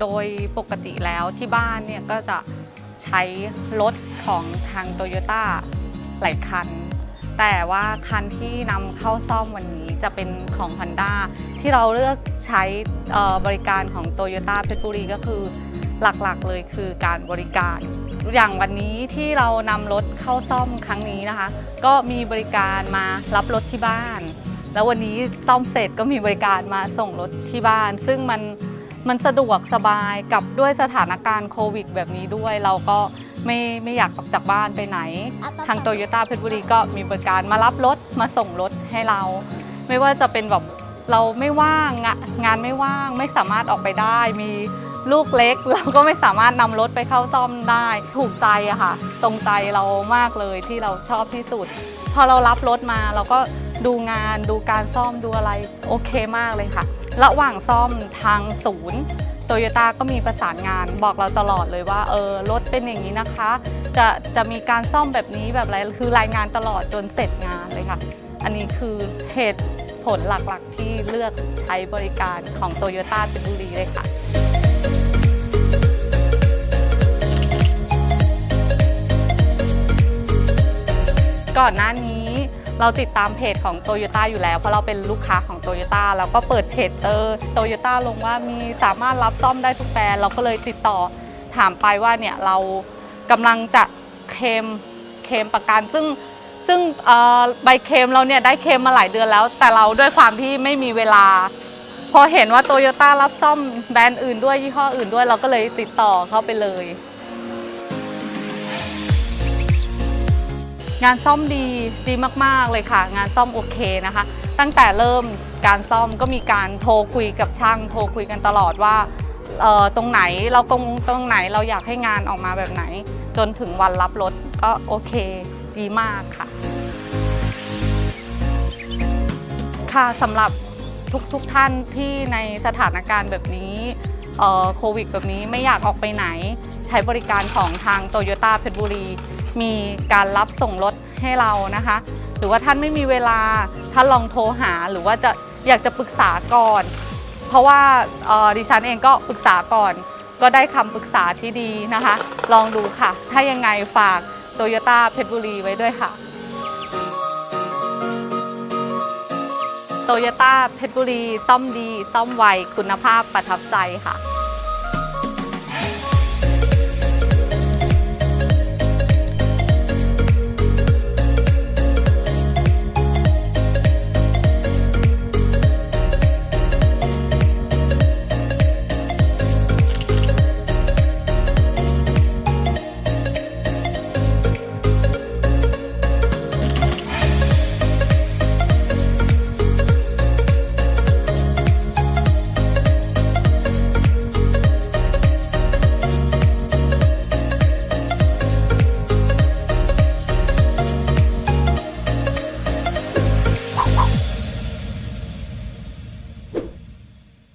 โดยปกติแล้วที่บ้านเนี่ยก็จะใช้รถของทางโตโยต้าหลายคัน แต่ว่าคันที่นำเข้าซ่อมวันนี้จะเป็นของ Honda ที่เราเลือกใช้บริการของโตโยต้าเพชรบุรีก็คือหลักๆเลยคือการบริการ อย่างวันนี้ที่เรานำรถเข้าซ่อมครั้งนี้นะคะ ก็มีบริการมารับรถที่บ้าน แล้ววันนี้ซ่อมเสร็จก็มีบริการมาส่งรถที่บ้าน ซึ่งมัน มันสะดวกสบายกับด้วยสถานการณ์โควิด แบบนี้ด้วย เราก็ไม่ไม่อยากออกจากบ้านไปไหน ทางโตโยต้าเพชรบุรีก็มีบริการมารับรถมาส่งรถให้เรา ไม่ว่าจะเป็นแบบเราไม่ว่างงะงานไม่ว่างไม่สามารถออกไปได้มี ลูกเล็กเราก็ไม่สามารถนำรถไปเข้าซ่อมได้ ถูกใจอะค่ะ ตรงใจเรามากเลยที่เราชอบที่สุด พอเรารับรถมาเราก็ดูงานดูการซ่อมดูอะไรโอเคมากเลยค่ะ ระหว่างซ่อมทางศูนย์โตโยต้าก็มีประสานงานบอกเราตลอดเลยว่าเออรถเป็นอย่างนี้นะคะ จะจะมีการซ่อมแบบนี้แบบอะไรคือรายงานตลอดจนเสร็จงานเลยค่ะ อันนี้คือเหตุผลหลักๆที่เลือกใช้บริการของโตโยต้าเพชรบุรีเลยค่ะ ก่อนหน้านี้เราติดตามเพจของโตโยต้าอยู่แล้ว เพราะเราเป็นลูกค้าของโตโยต้าแล้วก็เปิดเพจเจอโตโยต้าลงว่ามีสามารถรับซ่อมได้ทุกแบรนด์เราก็เลยติดต่อถามไปว่าเนี่ยเรากำลังจะเคลมเคลมประกันซึ่งซึ่งใบเคลมเราเนี่ยได้เคลมมาหลายเดือนแล้ว แต่เราด้วยความที่ไม่มีเวลา พอเห็นว่าโตโยต้ารับซ่อมแบรนด์อื่นด้วยยี่ห้ออื่นด้วย เราก็เลยติดต่อเข้าไปเลย งานซ่อมดีดีมากๆเลยค่ะ งานซ่อมโอเคนะคะ ตั้งแต่เริ่มการซ่อมก็มีการโทรคุยกับช่าง โทรคุยกันตลอดว่าเออตรงไหนเราตรงตรงไหนเราอยากให้งานออกมาแบบไหน จนถึงวันรับรถก็โอเคดีมากค่ะ ค่ะสำหรับทุกทุกท่านที่ในสถานการณ์แบบนี้ โควิดแบบนี้ไม่อยากออกไปไหน ใช้บริการของทางโตโยต้าเพชรบุรี มีการรับส่งรถให้เรานะคะ หรือว่าท่านไม่มีเวลาท่านลองโทรหาหรือว่าจะอยากจะปรึกษาก่อน เพราะว่าดิฉันเองก็ปรึกษาก่อน ก็ได้คำปรึกษาที่ดีนะคะ ลองดูค่ะ ถ้ายังไงฝากโตโยต้าเพชรบุรีไว้ด้วยค่ะ โตโยต้าเพชรบุรี ซ่อมดี ซ่อมไว คุณภาพประทับใจค่ะ